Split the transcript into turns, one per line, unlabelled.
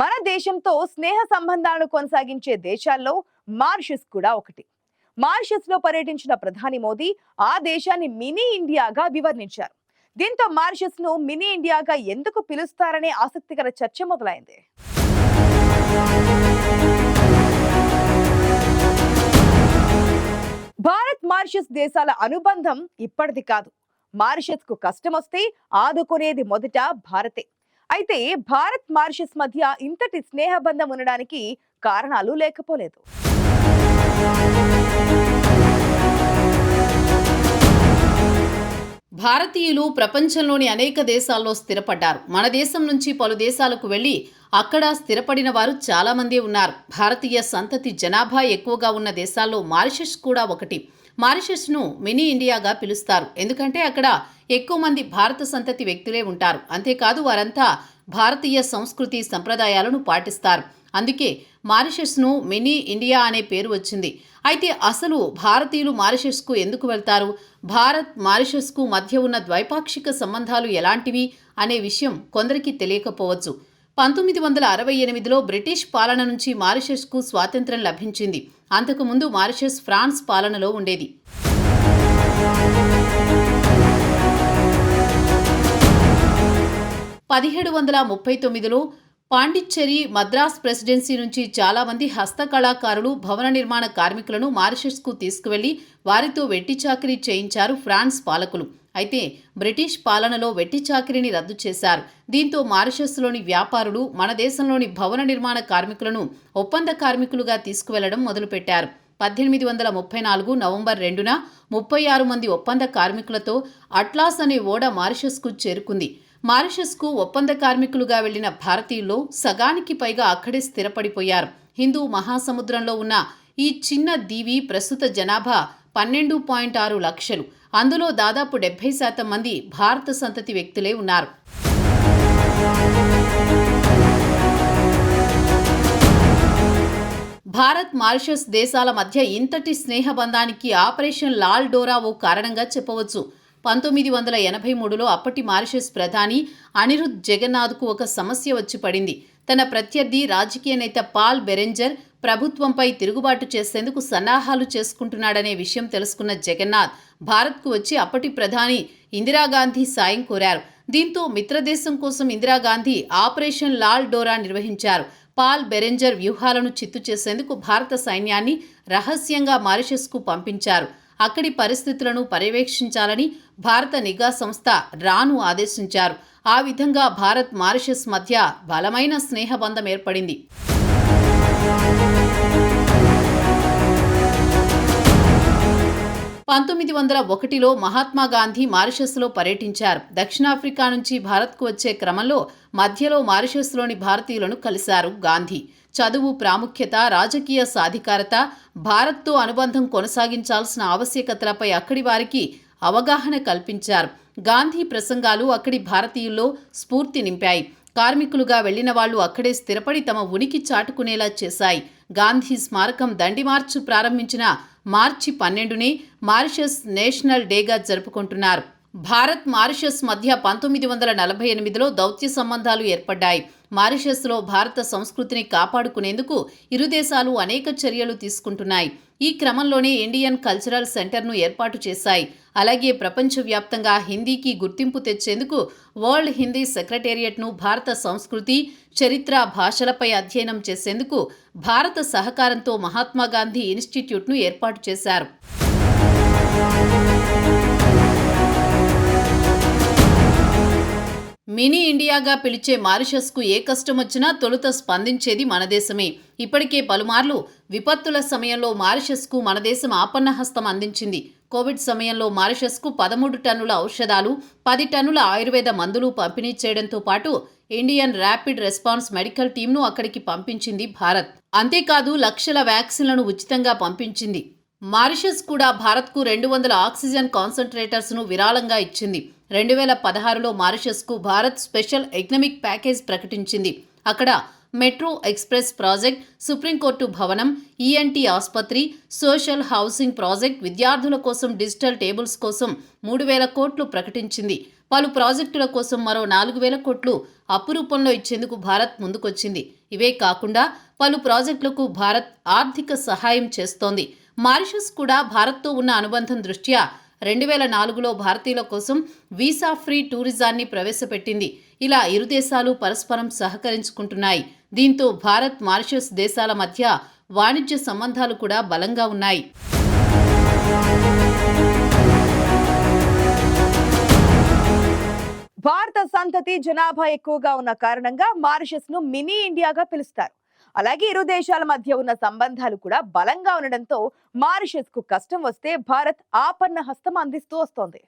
మన దేశంతో స్నేహ సంబంధాలను కొనసాగించే దేశాల్లో మారిషస్ కూడా ఒకటి. మారిషస్లో పర్యటించిన ప్రధాని మోదీ ఆ దేశాన్ని మినీ ఇండియాగా వివరించారు దీంతో మారిషస్ను మినీ ఇండియాగా ఎందుకు పిలుస్తారనే ఆసక్తికర చర్చ మొదలైంది. భారత్ మారిషస్ దేశాల అనుబంధం ఇప్పటిది కాదు. మారిషస్కు కష్టం వస్తే ఆదుకునేది మొదట భారతే. అయితే భారత్ మారిషస్ మధ్య ఇంతటి స్నేహబంధం ఉండడానికి కారణాలు లేకపోలేదు.
భారతీయులు ప్రపంచంలోని అనేక దేశాల్లో స్థిరపడ్డారు. మన దేశం నుంచి పలు దేశాలకు వెళ్ళి అక్కడ స్థిరపడిన వారు చాలామంది ఉన్నారు. భారతీయ సంతతి జనాభా ఎక్కువగా ఉన్న దేశాల్లో మారిషస్ కూడా ఒకటి. మారిషస్ను మినీ ఇండియాగా పిలుస్తారు. ఎందుకంటే అక్కడ ఎక్కువ మంది భారత సంతతి వ్యక్తులే ఉంటారు. అంతేకాదు వారంతా భారతీయ సంస్కృతి సంప్రదాయాలను పాటిస్తారు. అందుకే మారిషస్ను మినీ ఇండియా అనే పేరు వచ్చింది. అయితే అసలు భారతీయులు మారిషస్కు ఎందుకు వెళ్తారు? భారత్ మారిషస్కు మధ్య ఉన్న ద్వైపాక్షిక సంబంధాలు ఎలాంటివి? అనే విషయం కొందరికి తెలియకపోవచ్చు. పంతొమ్మిది వందల అరవై ఎనిమిదిలో బ్రిటిష్ పాలన నుంచి మారిషస్కు స్వాతంత్ర్యం లభించింది. అంతకుముందు మారిషస్ ఫ్రాన్స్ పాలనలో ఉండేది. పదిహేడు వందల ముప్పై తొమ్మిదిలో పాండిచ్చేరి మద్రాస్ ప్రెసిడెన్సీ నుంచి చాలామంది హస్తకళాకారులు భవన నిర్మాణ కార్మికులను మారిషస్కు తీసుకువెళ్ళి వారితో వెట్టి చాకరీ చేయించారు ఫ్రాన్స్ పాలకులు. అయితే బ్రిటిష్ పాలనలో వెట్టి చాకిరిని రద్దు చేశారు. దీంతో మారిషస్లోని వ్యాపారులు మన దేశంలోని భవన నిర్మాణ కార్మికులను ఒప్పంద కార్మికులుగా తీసుకువెళ్ళడం మొదలుపెట్టారు. పద్దెనిమిది వందల ముప్పై నాలుగు నవంబర్ రెండున ముప్పై ఆరు మంది ఒప్పంద కార్మికులతో అట్లాస్ అనే ఓడ మారిషస్కు చేరుకుంది. మారిషస్కు ఒప్పంద కార్మికులుగా వెళ్ళిన భారతీయుల్లో సగానికి పైగా అక్కడే స్థిరపడిపోయారు. హిందూ మహాసముద్రంలో ఉన్న ఈ చిన్న దీవి ప్రస్తుత జనాభా పన్నెండు పాయింట్ ఆరు లక్షలు. అందులో దాదాపు డెబ్బై శాతం మంది భారత సంతతి వ్యక్తులే ఉన్నారు. భారత్ మారిషస్ దేశాల మధ్య ఇంతటి స్నేహబంధానికి ఆపరేషన్ లాల్ డోరా ఓ కారణంగా చెప్పవచ్చు. పంతొమ్మిది వందల ఎనభై మూడులో అప్పటి మారిషస్ ప్రధాని అనిరుద్ జగన్నాథ్కు ఒక సమస్య వచ్చి పడింది. తన ప్రత్యర్థి రాజకీయ నేత పాల్ బెరెంజర్ ప్రభుత్వంపై తిరుగుబాటు చేసేందుకు సన్నాహాలు చేసుకుంటున్నాడనే విషయం తెలుసుకున్న జగన్నాథ్ భారత్కు వచ్చి అప్పటి ప్రధాని ఇందిరాగాంధీ సాయం కోరారు. దీంతో మిత్రదేశం కోసం ఇందిరాగాంధీ ఆపరేషన్ లాల్ డోరా నిర్వహించారు. పాల్ బెరెంజర్ వ్యూహాలను చిత్తు చేసేందుకు భారత సైన్యాన్ని రహస్యంగా మారిషస్కు పంపించారు. అక్కడి పరిస్థితులను పర్యవేక్షించాలని భారత నిఘా సంస్థ రాను ఆదేశించారు. ఆ విధంగా భారత్ మారిషస్ మధ్య బలమైన స్నేహబంధం ఏర్పడింది. పంతొమ్మిది వందల ఒకటిలో మహాత్మా గాంధీ మారిషస్లో పర్యటించారు. దక్షిణాఫ్రికా నుంచి భారత్కు వచ్చే క్రమంలో మధ్యలో మారిషస్లోని భారతీయులను కలిశారు గాంధీ. చదువు ప్రాముఖ్యత రాజకీయ సాధికారత భారత్తో అనుబంధం కొనసాగించాల్సిన ఆవశ్యకతలపై అక్కడి వారికి అవగాహన కల్పించారు. గాంధీ ప్రసంగాలు అక్కడి భారతీయుల్లో స్ఫూర్తి నింపాయి. కార్మికులుగా వెళ్ళిన వాళ్ళు అక్కడే స్థిరపడి తమ ఉనికి చాటుకునేలా చేశాయి. గాంధీ స్మారకం దండి మార్చు ప్రారంభించిన మార్చి పన్నెండునే మారిషస్ నేషనల్ డేగా జరుపుకుంటున్నారు. భారత్ మారిషస్ మధ్య పంతొమ్మిది వందల నలభై ఎనిమిదిలో దౌత్య సంబంధాలు ఏర్పడ్డాయి. మారిషస్లో భారత సంస్కృతిని కాపాడుకునేందుకు ఇరు దేశాలు అనేక చర్యలు తీసుకుంటున్నాయి. ఈ క్రమంలోనే ఇండియన్ కల్చరల్ సెంటర్ను ఏర్పాటు చేశాయి. అలాగే ప్రపంచవ్యాప్తంగా హిందీకి గుర్తింపు తెచ్చేందుకు వరల్డ్ హిందీ సెక్రటేరియట్ను భారత సంస్కృతి చరిత్ర భాషలపై అధ్యయనం చేసేందుకు భారత సహకారంతో మహాత్మాగాంధీ ఇన్స్టిట్యూట్ను ఏర్పాటు చేశారు. మినీ ఇండియాగా పిలిచే మారిషస్కు ఏ కష్టం వచ్చినా తొలుత స్పందించేది మన దేశమే. ఇప్పటికే పలుమార్లు విపత్తుల సమయంలో మారిషస్కు మన దేశం ఆపన్నహస్తం అందించింది. కోవిడ్ సమయంలో మారిషస్కు పదమూడు టన్నుల ఔషధాలు పది టన్నుల ఆయుర్వేద మందులు పంపిణీ చేయడంతో పాటు ఇండియన్ ర్యాపిడ్ రెస్పాన్స్ మెడికల్ టీంను అక్కడికి పంపించింది భారత్. అంతేకాదు లక్షల వ్యాక్సిన్లను ఉచితంగా పంపించింది. మారిషస్ కూడా భారత్కు రెండు వందల ఆక్సిజన్ కాన్సన్ట్రేటర్స్ను విరాళంగా ఇచ్చింది. రెండు వేల పదహారులో మారిషస్కు భారత్ స్పెషల్ ఎకనమిక్ ప్యాకేజ్ ప్రకటించింది. అక్కడ metro express project supreme court భవనం ఈఎన్టీ ఆసుపత్రి సోషల్ హౌసింగ్ ప్రాజెక్ట్ విద్యార్థుల కోసం డిజిటల్ టేబుల్స్ కోసం మూడు వేల కోట్లు ప్రకటించింది. పలు ప్రాజెక్టుల కోసం మరో నాలుగు వేల కోట్లు అప్పు రూపంలో ఇచ్చేందుకు భారత్ ముందుకొచ్చింది. ఇవే కాకుండా పలు ప్రాజెక్టులకు భారత్ ఆర్థిక సహాయం చేస్తోంది. మారిషస్ కూడా భారత్తో ఉన్న అనుబంధం దృష్ట్యా రెండు వేల నాలుగులో భారతీయుల కోసం వీసా ఫ్రీ టూరిజాన్ని ప్రవేశపెట్టింది. ఇలా ఇరు దేశాలు పరస్పరం సహకరించుకుంటున్నాయి. దీంతో భారత్ మారిషస్ దేశాల మధ్య వాణిజ్య సంబంధాలు కూడా బలంగా ఉన్నాయి.
భారత సంతతి జనాభా ఎక్కువగా ఉన్న కారణంగా మారిషస్ను మినీ ఇండియాగా పిలుస్తారు. అలాగే ఇరు దేశాల మధ్య ఉన్న సంబంధాలు కూడా బలంగా ఉండడంతో మారిషస్కు కష్టం వస్తే భారత్ ఆపన్న హస్తం అందిస్తూ వస్తోంది.